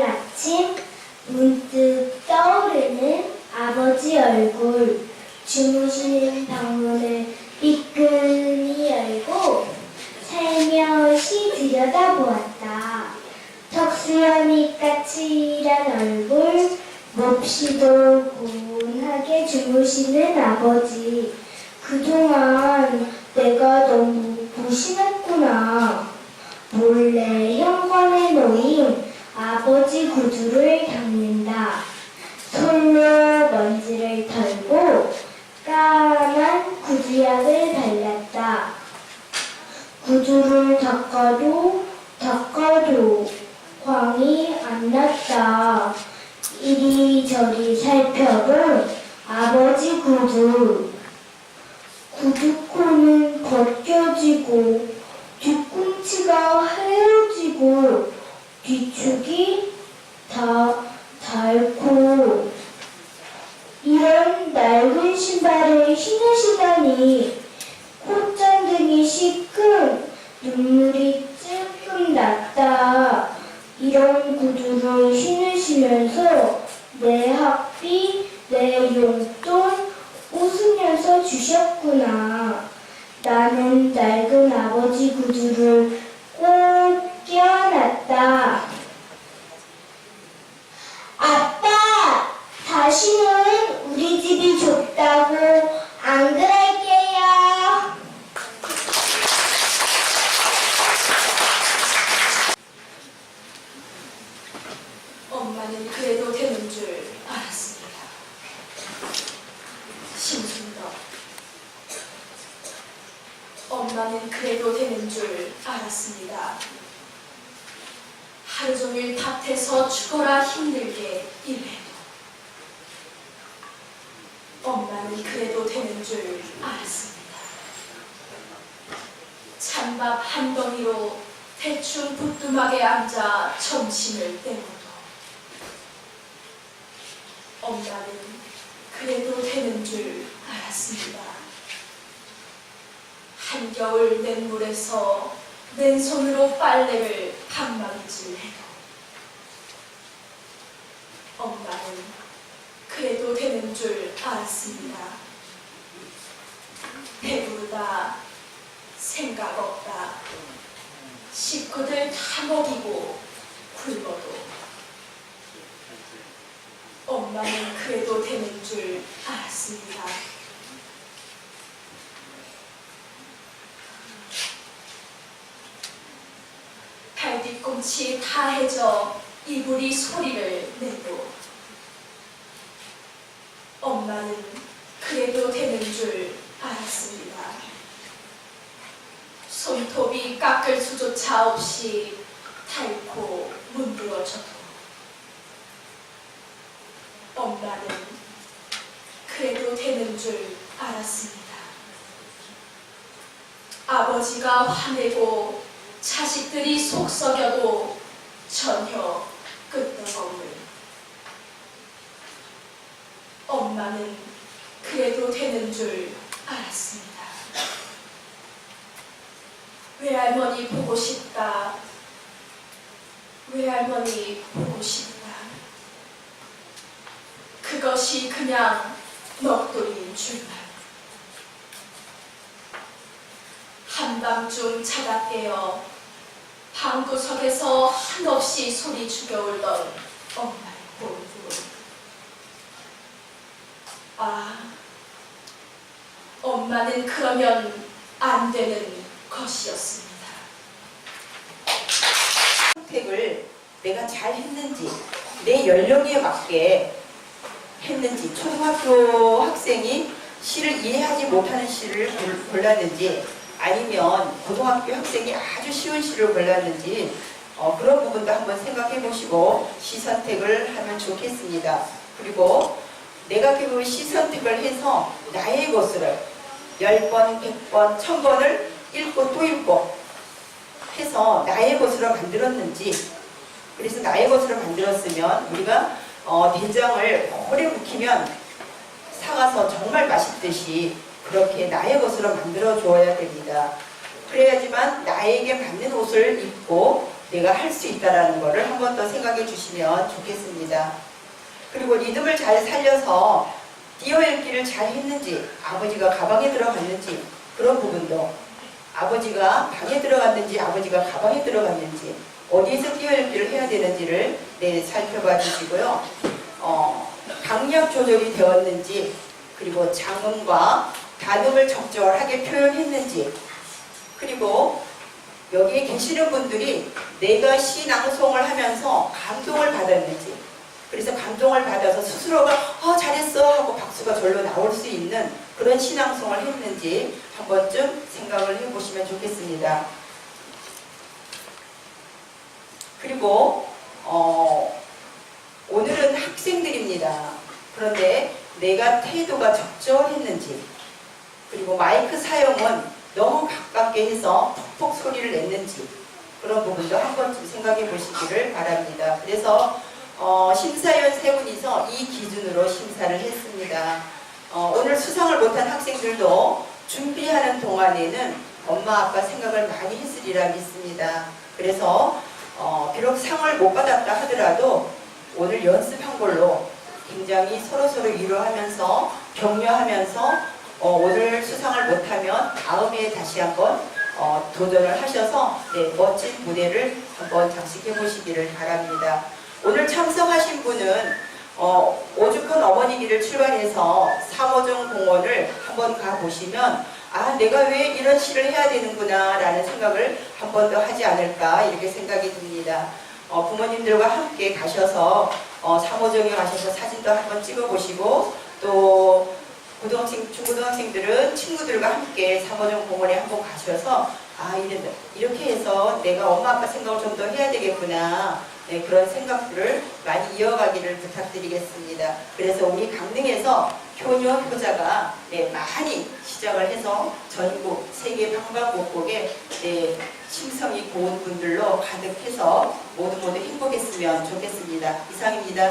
그날 아침 문득 떠오르는 아버지 얼굴. 주무시는 방문을 삐끗이 열고 살며시 들여다보았다. 턱수염이 까칠한 얼굴 몹시도 고운하게 주무시는 아버지. 그동안 내가 너무 무심했구나. 몰래 현관에 놓인 구두를 닦는다. 솔로 먼지를 털고 까만 구두약을 발랐다. 구두를 닦아도 닦아도 광이 안 났다. 이리저리 살펴본 아버지 구두. 구두코는 벗겨지고 뒤꿈치가 하얘지고 뒤축이 다 닳고 이런 낡은 신발을 신으시다니 콧잔등이 시큼 눈물이 찔끔 났다. 이런 구두를 신으시면서 내 학비, 내 용돈 웃으면서 주셨구나. 나는 낡은 아버지 구두를 꼭 껴안았다. 아빠, 다시는 우리 집이 좁다고 안 그럴게요. 엄마는 그래도 되는 줄 알았습니다. 심순덕. 엄마는 그래도 되는 줄 알았습니다. 하루 종일 밭에서 죽어라 힘들게 일해도 엄마는 그래도 되는 줄 알았습니다. 찬밥 한 덩이로 대충 부뚜막에 앉아 점심을 때워도 엄마는 그래도 되는 줄 알았습니다. 한겨울 냇물에서 맨손으로 빨래를 방망이질 해도 엄마는 그래도 되는 줄 알았습니다. 배부르다, 생각 없다, 식구들 다 먹이고 굶어도 엄마는 그래도 되는 줄 알았습니다. 발 뒤꿈치 다 해져 이불이 소리를 내도 엄마는 그래도 되는 줄 알았습니다. 손톱이 깎을 수조차 없이 닳고 문드러져도 엄마는 그래도 되는 줄 알았습니다. 아버지가 화내고 자식들이 속썩여도 전혀 끄떡없는 엄마는 그래도 되는 줄 알았습니다. 외할머니 보고 싶다. 외할머니 보고 싶다. 그것이 그냥 넋돌이인 줄만. 한밤중 자다 깨어 방구석에서 한없이 소리 죽여 울던 엄마의 본분. 아, 엄마는 그러면 안 되는 것이었습니다. 선택을 내가 잘 했는지 내 연령에 맞게 했는지 초등학교 학생이 시를 이해하지 못하는 시를 골- 골랐는지 아니면 고등학교 학생이 아주 쉬운 시를 골랐는지 어, 그런 부분도 한번 생각해 보시고 시 선택을 하면 좋겠습니다. 그리고 내가 그시 선택을 해서 나의 것을 10번, 100번, 1000번을 읽고 또 읽고 해서 나의 것으로 만들었는지 그래서 나의 것으로 만들었으면 우리가 어, 된장을 오래 묵히면 사가서 정말 맛있듯이 그렇게 나의 것으로 만들어 주어야 됩니다. 그래야지만 나에게 맞는 옷을 입고 내가 할 수 있다라는 것을 한 번 더 생각해 주시면 좋겠습니다. 그리고 리듬을 잘 살려서 뛰어읽기를 잘 했는지, 아버지가 가방에 들어갔는지, 그런 부분도 아버지가 방에 들어갔는지, 아버지가 가방에 들어갔는지, 어디에서 뛰어읽기를 해야 되는지를 네, 살펴봐 주시고요. 어, 강약 조절이 되었는지, 그리고 장음과 단음을 적절하게 표현했는지, 그리고 여기에 계시는 분들이 내가 시 낭송을 하면서 감동을 받았는지 그래서 감동을 받아서 스스로가 어 잘했어 하고 박수가 절로 나올 수 있는 그런 시낭송을 했는지 한 번쯤 생각을 해보시면 좋겠습니다. 그리고 어, 오늘은 학생들입니다. 그런데 내가 태도가 적절했는지 그리고 마이크 사용은 너무 가깝게 해서 톡톡 소리를 냈는지 그런 부분도 한 번쯤 생각해 보시기를 바랍니다. 그래서 어, 심사위원 세 분이서 이 기준으로 심사를 했습니다. 어, 오늘 수상을 못한 학생들도 준비하는 동안에는 엄마 아빠 생각을 많이 했으리라 믿습니다. 그래서 어, 비록 상을 못 받았다 하더라도 오늘 연습한 걸로 굉장히 서로서로 위로하면서 격려하면서 어, 오늘 수상을 못하면 다음에 다시 한번 어, 도전을 하셔서 네, 멋진 무대를 한번 장식해 보시기를 바랍니다. 오늘 참석하신 분은 어, 오죽헌 어머니 길을 출발해서 삼호정 공원을 한번 가보시면 아 내가 왜 이런 시를 해야 되는구나 라는 생각을 한 번 더 하지 않을까 이렇게 생각이 듭니다. 어, 부모님들과 함께 가셔서 어, 삼호정에 가셔서 사진도 한번 찍어보시고 또 고등학생, 중고등학생들은 친구들과 함께 삼호정 공원에 한번 가셔서 아 이래, 이렇게 해서 내가 엄마 아빠 생각을 좀 더 해야 되겠구나 네, 그런 생각들을 많이 이어가기를 부탁드리겠습니다. 그래서 우리 강릉에서 효녀 효자가 네, 많이 시작을 해서 전국 세계 방방곡곡에 네, 심성이 고운 분들로 가득해서 모두 모두 행복했으면 좋겠습니다. 이상입니다.